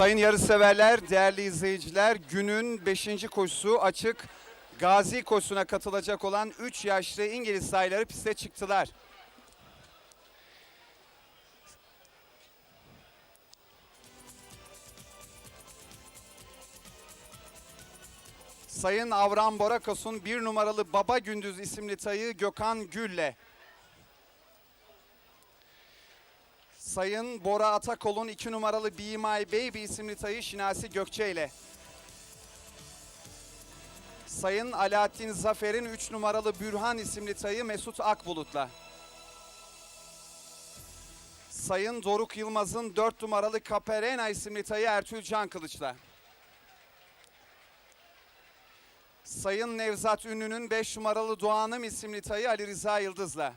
Sayın yarışseverler, değerli izleyiciler, günün 5. koşusu açık Gazi koşusuna katılacak olan 3 yaşlı İngiliz sayıları piste çıktılar. Sayın Avram Borakos'un bir numaralı Baba Gündüz isimli tayı Gökhan Gül'le Sayın Bora Atakol'un 2 numaralı Be My Baby isimli tayı Şinasi Gökçe ile. Sayın Alaaddin Zafer'in 3 numaralı Bürhan isimli tayı Mesut Akbulut'la. Sayın Doruk Yılmaz'ın 4 numaralı Caperena isimli tayı Ertuğrul Can Kılıç'la. Sayın Nevzat Ünlü'nün 5 numaralı Doğanım isimli tayı Ali Rıza Yıldız'la.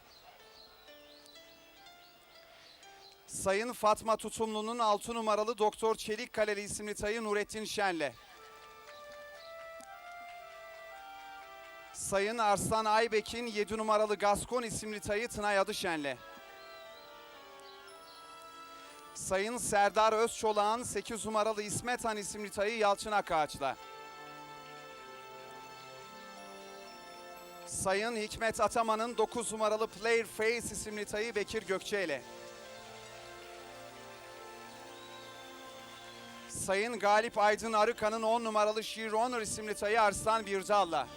Sayın Fatma Tutumlu'nun 6 numaralı Doktor Çelik Kaleli isimli tayı Nurettin Şen'le. Sayın Arslan Aybek'in 7 numaralı Gaskon isimli tayı Tınay Adışen'le. Sayın Serdar Özçolak'ın 8 numaralı İsmet Han isimli tayı Yalçın Akağaç'la. Sayın Hikmet Ataman'ın 9 numaralı Player Face isimli tayı Bekir Gökçe ile. Sayın Galip Aydın Arıkan'ın 10 numaralı Sheer Honor isimli tayı Arslan Birdal'la.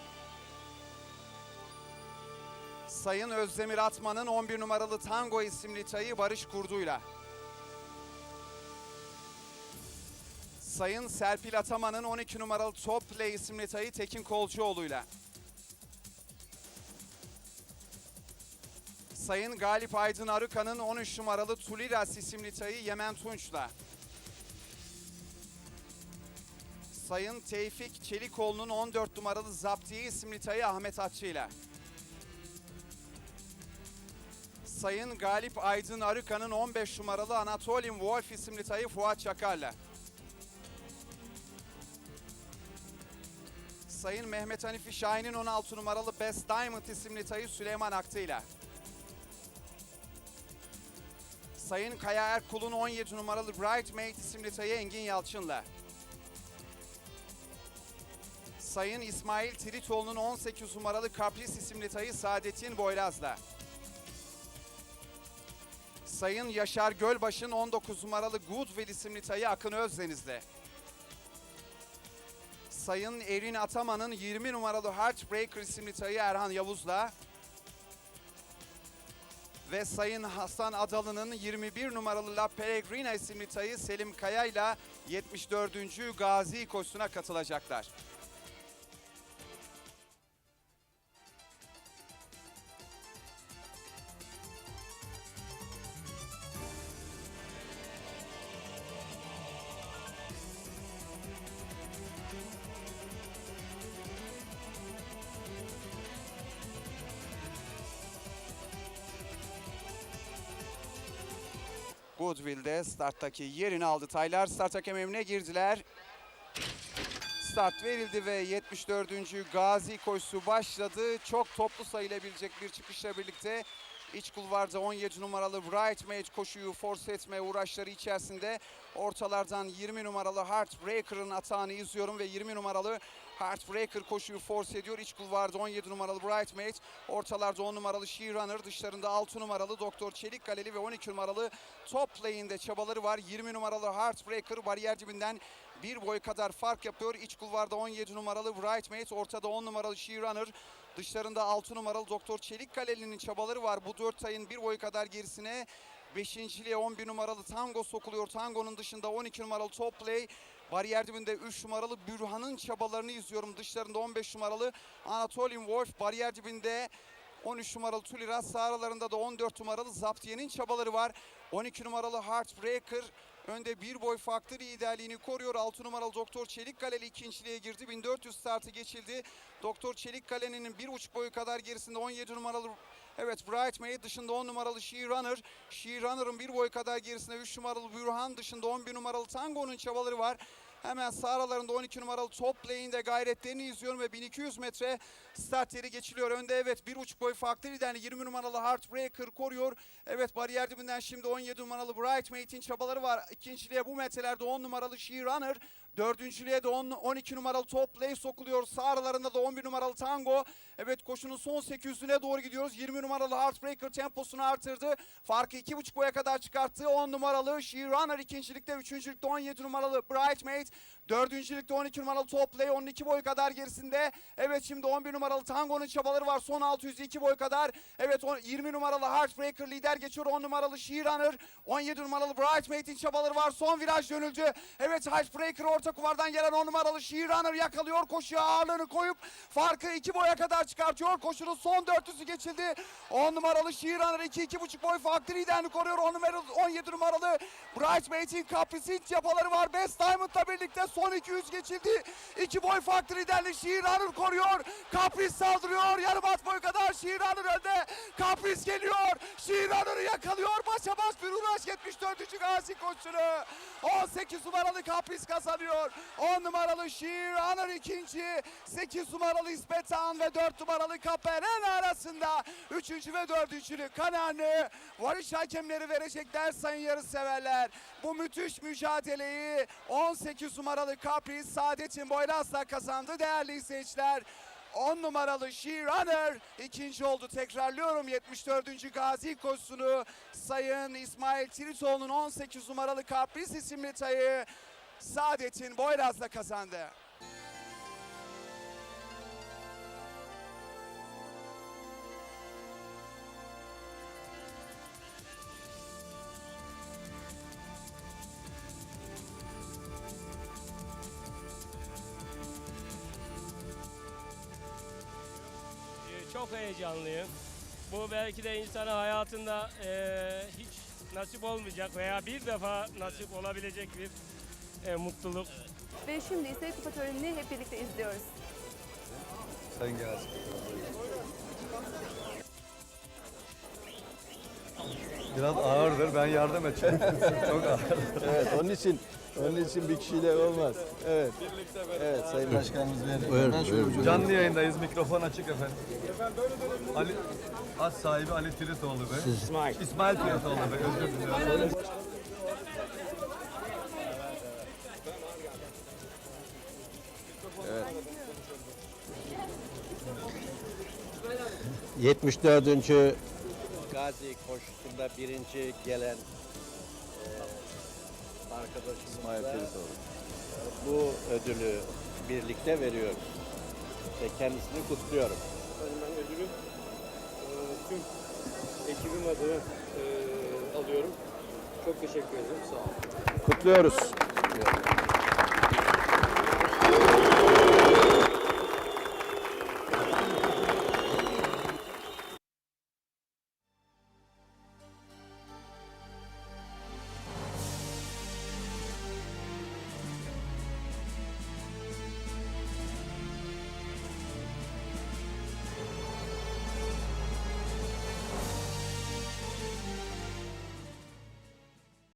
Sayın Özdemir Atman'ın 11 numaralı Tango isimli tayı Barış Kurdu'yla. Sayın Serpil Ataman'ın 12 numaralı Top Play isimli tayı Tekin Kolcuoğlu'yla. Sayın Galip Aydın Arıkan'ın 13 numaralı Tuliras isimli tayı Yemen Tunç'la. Sayın Tevfik Çelikoğlu'nun 14 numaralı Zaptiye isimli tayı Ahmet Atçı'yla. Sayın Galip Aydın Arıkan'ın 15 numaralı Anatolian Wolf isimli tayı Fuat Çakar'la. Sayın Mehmet Hanifi Şahin'in 16 numaralı Best Diamond isimli tayı Süleyman Aktı'yla. Sayın Kaya Erkul'un 17 numaralı Bridesmaid isimli tayı Engin Yalçın'la. Sayın İsmail Tiritoğlu'nun 18 numaralı Kapris isimli tayı Saadettin Boylaz'la. Sayın Yaşar Gölbaş'ın 19 numaralı Goodwill isimli tayı Akın Özdeniz'le. Sayın Erin Ataman'ın 20 numaralı Heartbreaker isimli tayı Erhan Yavuz'la. Ve Sayın Hasan Adalı'nın 21 numaralı La Peregrina isimli tayı Selim Kaya'yla 74. Gazi koşusuna katılacaklar. Goodwill'de starttaki yerini aldı. Taylar start hakem girdiler. Start verildi ve 74. Gazi koşusu başladı. Çok toplu sayılabilecek bir çıkışla birlikte iç kulvarda 17 numaralı Brightmate koşuyu force etme uğraşları içerisinde ortalardan 20 numaralı Heartbreaker'ın atağını izliyorum ve 20 numaralı Heartbreaker koşuyu force ediyor. İç kulvarda 17 numaralı Brightmate, ortalarda 10 numaralı She Runner, dışlarında 6 numaralı Doktor Çelik Galeli ve 12 numaralı Top Lane'de çabaları var. 20 numaralı Heartbreaker bariyer dibinden bir boy kadar fark yapıyor. İç kulvarda 17 numaralı Brightmate, ortada 10 numaralı She Runner, dışlarında 6 numaralı Doktor Çelik Galeli'nin çabaları var. Bu 4 ayın bir boy kadar gerisine 5. 11 numaralı Tango sokuluyor. Tango'nun dışında 12 numaralı Top Play, Bariyer dibinde 3 numaralı Bürhan'ın çabalarını izliyorum. Dışlarında 15 numaralı Anatolian Wolf. Bariyer dibinde 13 numaralı Tuliras. Sağ aralarında da 14 numaralı Zaptiye'nin çabaları var. 12 numaralı Heartbreaker. Önde bir boy farklı liderliğini koruyor. 6 numaralı Doktor Çelik Kaleli ikinciliğe girdi. 1400 startı geçildi. Doktor Çelik Kaleli'nin bir buçuk boyu kadar gerisinde 17 numaralı Evet Brightmate dışında 10 numaralı She Runner. She Runner'ın bir boy kadar gerisinde 3 numaralı Bürhan dışında 11 numaralı Tango'nun çabaları var. Hemen sağ aralarında 12 numaralı top lane'de gayretlerini izliyorum ve 1200 metre start yeri geçiliyor. Önde evet bir uç boy farklı liderli 20 numaralı Heartbreaker koruyor. Evet bariyer dibinden şimdi 17 numaralı Brightmate'in çabaları var. İkinciliğe bu metrelerde 10 numaralı She Runner. Dördüncülüğe de 10, 12 numaralı Top Lay sokuluyor. Sağ aralarında da 11 numaralı Tango. Evet koşunun son 800'üne doğru gidiyoruz. 20 numaralı Heartbreaker temposunu artırdı. Farkı 2,5 boya kadar çıkarttı. 10 numaralı She Runner ikincilikte. Üçüncülükte 17 numaralı Brightmate. Dördüncülükte 12 numaralı Top Lay 12 boy kadar gerisinde. Evet şimdi 11 numaralı Tango'nun çabaları var. Son 602 boy kadar. Evet on- 20 numaralı Heartbreaker lider geçiyor. 10 numaralı She Runner. 17 numaralı Brightmate'in çabaları var. Son viraj dönüldü. Evet Heartbreaker orta kuvardan gelen 10 numaralı Runner yakalıyor. Koşuya ağırlığını koyup farkı 2 boya kadar çıkartıyor. Koşunun son 400'ü geçildi. 10 numaralı Runner 2-2,5 boy farklı liderini koruyor. 10 numaralı 17 numaralı Brightmate'in kaprisin çabaları var. Best Diamond'la birlikte son 200 geçildi. 2 boy farklı liderli She Runner koruyor. Kapris saldırıyor. Yarım at boy kadar Runner önde. Kapris geliyor. Runner'ı yakalıyor. Başa baş bir uğraş 74. Gazi koşunu. 18 numaralı Kapris kazanıyor. 10 numaralı She Runner ikinci. 8 numaralı İspetan ve 4 numaralı Kaperen arasında. Üçüncü ve dördüncülü kanarını varış hakemleri verecekler sayın yarış severler. Bu müthiş mücadeleyi 18 numaralı Kapris Saadet'in Boyraz'la kazandı değerli izleyiciler. 10 numaralı She Runner ikinci oldu. Tekrarlıyorum 74. Gazi koşusunu Sayın İsmail Tiritoğlu'nun 18 numaralı Kapris isimli tayı Saadet'in Boyraz'la kazandı. Ee, Çok heyecanlıyım. Bu belki de insana hayatında eee, hiç nasip olmayacak veya bir defa nasip olabilecek bir eee, mutluluk. Ve şimdi ise kupa törenini hep birlikte izliyoruz. Sayın Gazi. Biraz ağırdır. Ben yardım edeceğim. Çok ağır. Evet, onun için onun için bir kişiyle olmaz. Evet. Evet, Sayın Başkanımız verir. Buyurun, buyurun. Canlı yayındayız. Mikrofon açık efendim. Ali Az sahibi Ali Tiritoğlu Bey. İsmail. İsmail Tiritoğlu Bey. Özür diliyorum. 74. Gazi koşusunda birinci gelen e, arkadaşımıza bu ödülü birlikte veriyoruz. Ve kendisini kutluyorum. Ben ödülü e, tüm ekibim adına e, alıyorum. Çok teşekkür ederim. Sağ olun. Kutluyoruz.